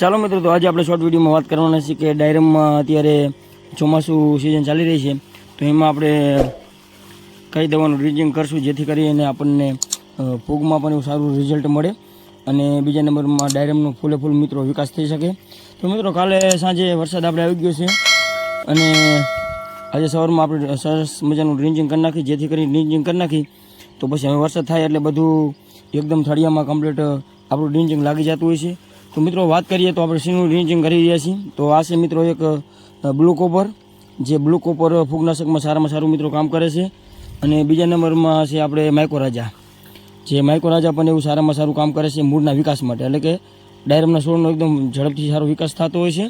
ચાલો મિત્રો, તો આજે આપણે શોર્ટ વિડીયોમાં વાત કરવાના છીએ કે ડાયરમમાં અત્યારે ચોમાસું સિઝન ચાલી રહી છે. તો એમાં આપણે કઈ દવાનું ડ્રીજિંગ કરશું, જેથી કરીને આપણને ફૂગમાં પણ એવું સારું રિઝલ્ટ મળે અને બીજા નંબરમાં ડાયરમનો ફૂલે ફૂલ મિત્રો વિકાસ થઈ શકે. તો મિત્રો, કાલે સાંજે વરસાદ આપણે આવી ગયો છે અને આજે સવારમાં આપણે સરસ મજાનું ડ્રિંચિંગ કરી નાખી, જેથી કરીને ડ્રિંચિંગ કરી નાખી. તો પછી હવે વરસાદ થાય એટલે બધું એકદમ થળિયામાં કમ્પ્લીટ આપણું ડ્રિંચિંગ લાગી જતું હોય છે. તો મિત્રો વાત કરીએ તો આપણે સીનું રિનિચિંગ કરી રહ્યા છીએ. તો આ છે મિત્રો એક બ્લુ કોપર, જે બ્લુ કોપર ફૂગનાશકમાં સારામાં સારું મિત્રો કામ કરે છે. અને બીજા નંબરમાં છે આપણે માઇકોરાજા જે માઇકો રાજા પણ એવું સારામાં સારું કામ કરે છે મૂળના વિકાસ માટે. એટલે કે ડાયરમના છોડનો એકદમ ઝડપથી સારો વિકાસ થતો હોય છે.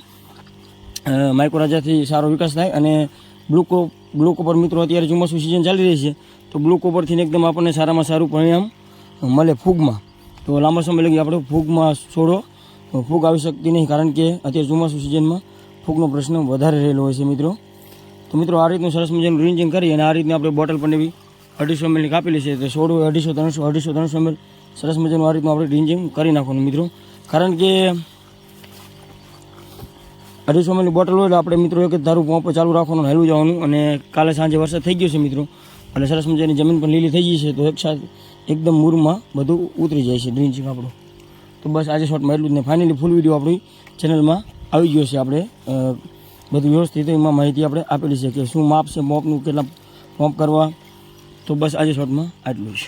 માઇકોરાજાથી રાજાથી સારો વિકાસ થાય અને બ્લુ કો, બ્લુ કોપર મિત્રો અત્યારે ચોમાસું સિઝન ચાલી રહી છે. તો બ્લુ કોપરથી એકદમ આપણને સારામાં સારું પરિણામ મળે ફૂગમાં. તો લાંબા સમય લગી આપણે ફૂગમાં છોડો ફૂગ આવી શકતી નહીં, કારણ કે અત્યારે ચોમાસું સિઝનમાં ફૂગનો પ્રશ્ન વધારે રહેલો હોય છે મિત્રો. તો મિત્રો, આ રીતનું સરસ મજાનું રિંજિંગ કરી અને આ રીતની આપણે બોટલ પણ એવી અઢીસો એમએલની કાપેલી છે. તો સોળ, અઢીસો, ત્રણસો અઢીસો, ત્રણસો એમએલ સરસ મજાનું આ રીતનું આપણે રિંજિંગ કરી નાખવાનું મિત્રો. કારણ કે અઢીસો એમએલની બોટલ હોય એટલે આપણે મિત્રો એક ધારું પંપ ચાલુ રાખવાનું હેલું જવાનું અને કાલે સાંજે વરસાદ થઈ ગયો છે મિત્રો. અને સરસ મજાની જમીન પણ લીલી થઈ ગઈ છે, તો એક સાથે એકદમ મૂરમાં બધું ઉતરી જાય છે ડ્રિંચિંગ આપણું. તો બસ આજે શોર્ટમાં એટલું જ ને ફાઇનલી ફૂલ વીડિયો આપણી ચેનલમાં આવી ગયો છે આપણે. બધું વ્યવસ્થિત એમાં માહિતી આપણે આપેલી છે કે શું માપ છે મોપનું કેટલા મોપ કરવા. તો બસ આજે શોર્ટમાં આટલું જ.